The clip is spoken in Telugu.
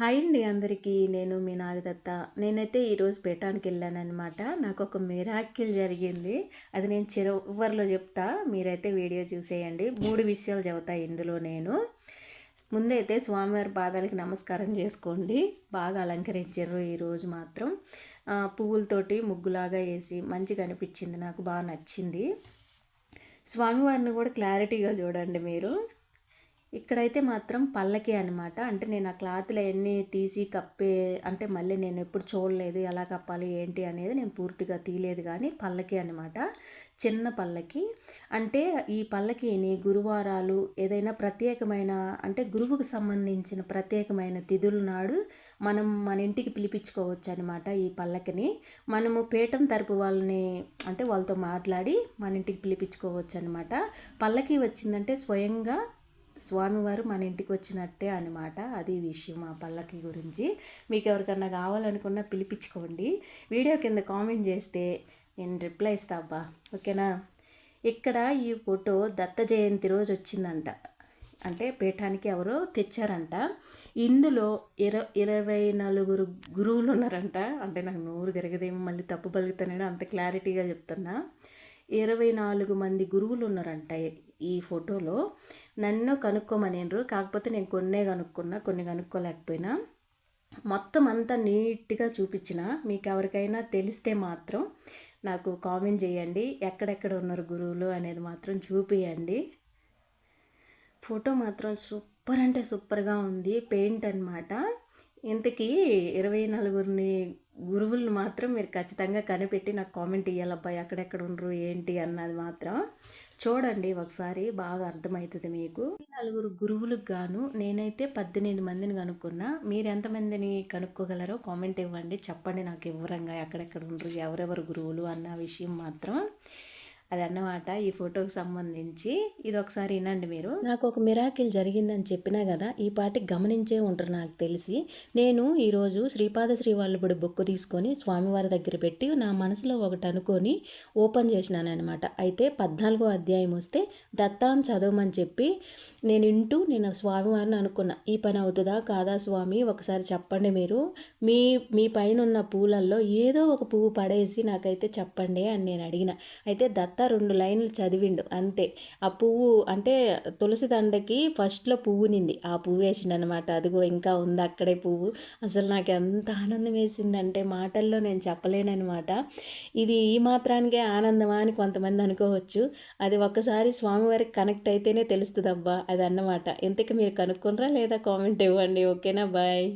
హాయ్ అండి అందరికీ. నేను మీ నాగదత్త నేనైతే ఈరోజు పెట్టడానికి వెళ్ళానమాట నాకు ఒక మిరాకిల్ జరిగింది. అది నేను చివరిలో చెప్తా. మీరైతే వీడియో చూసేయండి. మూడు విషయాలు చెబుతాయి ఇందులో నేను. ముందైతే స్వామివారి పాదాలకి నమస్కారం చేసుకోండి. బాగా అలంకరించారు ఈరోజు మాత్రం. పువ్వులతోటి ముగ్గులాగా వేసి మంచిగా అనిపించింది. నాకు బాగా నచ్చింది. స్వామివారిని కూడా క్లారిటీగా చూడండి మీరు. ఇక్కడైతే మాత్రం పల్లకి అనమాట అంటే నేను ఆ క్లాత్లు అవన్నీ తీసి కప్పే అంటే మళ్ళీ నేను ఎప్పుడు చూడలేదు ఎలా కప్పాలి ఏంటి అనేది నేను పూర్తిగా తీయలేదు కానీ పల్లకి అనమాట చిన్న పల్లకి. అంటే ఈ పల్లకిని గురువారాలు ఏదైనా ప్రత్యేకమైన అంటే గురువుకు సంబంధించిన ప్రత్యేకమైన తిథుల నాడు మనం మన ఇంటికి పిలిపించుకోవచ్చు అనమాట ఈ పల్లకిని. మనము పీఠం తరపు వాళ్ళని అంటే వాళ్ళతో మాట్లాడి మన ఇంటికి పిలిపించుకోవచ్చు అనమాట పల్లకి వచ్చిందంటే స్వయంగా స్వామివారు మన ఇంటికి వచ్చినట్టే అనమాట అది విషయం ఆ పల్లకి గురించి. మీకు ఎవరికన్నా కావాలనుకున్నా పిలిపించుకోండి. వీడియో కింద కామెంట్ చేస్తే నేను రిప్లై ఇస్తా అబ్బా. ఓకేనా? ఇక్కడ ఈ ఫోటో దత్త జయంతి రోజు వచ్చిందంట. అంటే పీఠానికి ఎవరో తెచ్చారంట. ఇందులో ఇర ఇరవై నలుగురు గురువులు ఉన్నారంట. అంటే నాకు నోరు తిరగదేమో మళ్ళీ తప్పు పలుకుతానని అంత క్లారిటీగా చెప్తున్నా. ఇరవై నాలుగు మంది గురువులు ఉన్నారంట ఈ ఫోటోలో నన్ను కనుక్కోమనేరు కాకపోతే నేను కొన్నే కనుక్కున్నా కొన్ని కనుక్కోలేకపోయినా. మొత్తం అంతా నీట్గా చూపించిన. మీకు ఎవరికైనా తెలిస్తే మాత్రం నాకు కామెంట్ చేయండి. ఎక్కడెక్కడ ఉన్నారు గురువులు అనేది మాత్రం చూపియండి. ఫోటో మాత్రం సూపర్ అంటే సూపర్గా ఉంది. పెయింట్ అనమాట ఇంతకీ ఇరవై నలుగురిని గురువులను మాత్రం మీరు ఖచ్చితంగా కనిపెట్టి నాకు కామెంట్ ఇవ్వాలబ్బాయి ఎక్కడెక్కడ ఉండరు ఏంటి అన్నది మాత్రం. చూడండి ఒకసారి బాగా అర్థమవుతుంది మీకు. నలుగురు గురువులకు గాను నేనైతే పద్దెనిమిది మందిని కనుక్కున్నా. మీరు ఎంతమందిని కనుక్కోగలరో కామెంట్ ఇవ్వండి. చెప్పండి నాకు వివరంగా ఎక్కడెక్కడ ఉండరు ఎవరెవరు గురువులు అన్న విషయం మాత్రం. అది అన్నమాట ఈ ఫోటోకి సంబంధించి. ఇది ఒకసారి వినండి మీరు. నాకు ఒక మిరాకిల్ జరిగిందని చెప్పినా కదా ఈ పాటికి గమనించే ఉంటారు నాకు తెలిసి. నేను ఈరోజు శ్రీపాద శ్రీవల్లభుడి బుక్ తీసుకొని స్వామివారి దగ్గర పెట్టి నా మనసులో ఒకటి అనుకొని ఓపెన్ చేసినాను అనమాట అయితే పద్నాలుగో అధ్యాయం వస్తే దత్తాన్ని చదవమని చెప్పి నేను ఇంటూ నేను స్వామివారిని అనుకున్నా. ఈ పని అవుతుందా కాదా స్వామి? ఒకసారి చెప్పండి మీరు. మీ మీ పైన ఉన్న పూలల్లో ఏదో ఒక పువ్వు పడేసి నాకైతే చెప్పండి అని నేను అడిగిన. అయితే దత్త రెండు లైన్లు చదివిండు అంతే. ఆ పువ్వు అంటే తులసి దండకి ఫస్ట్లో పువ్వు నింది. ఆ పువ్వు వేసిండు అనమాట అదిగో ఇంకా ఉంది అక్కడే పువ్వు. అసలు నాకు ఎంత ఆనందం వేసిందంటే మాటల్లో నేను చెప్పలేనమాట ఇది ఈ మాత్రానికే ఆనందమా అని కొంతమంది అనుకోవచ్చు. అది ఒక్కసారి స్వామివారికి కనెక్ట్ అయితేనే తెలుస్తుంది అబ్బా అది అన్నమాట ఇంతకు మీరు కనుక్కుంటారా లేదా కామెంట్ ఇవ్వండి. ఓకేనా? బాయ్.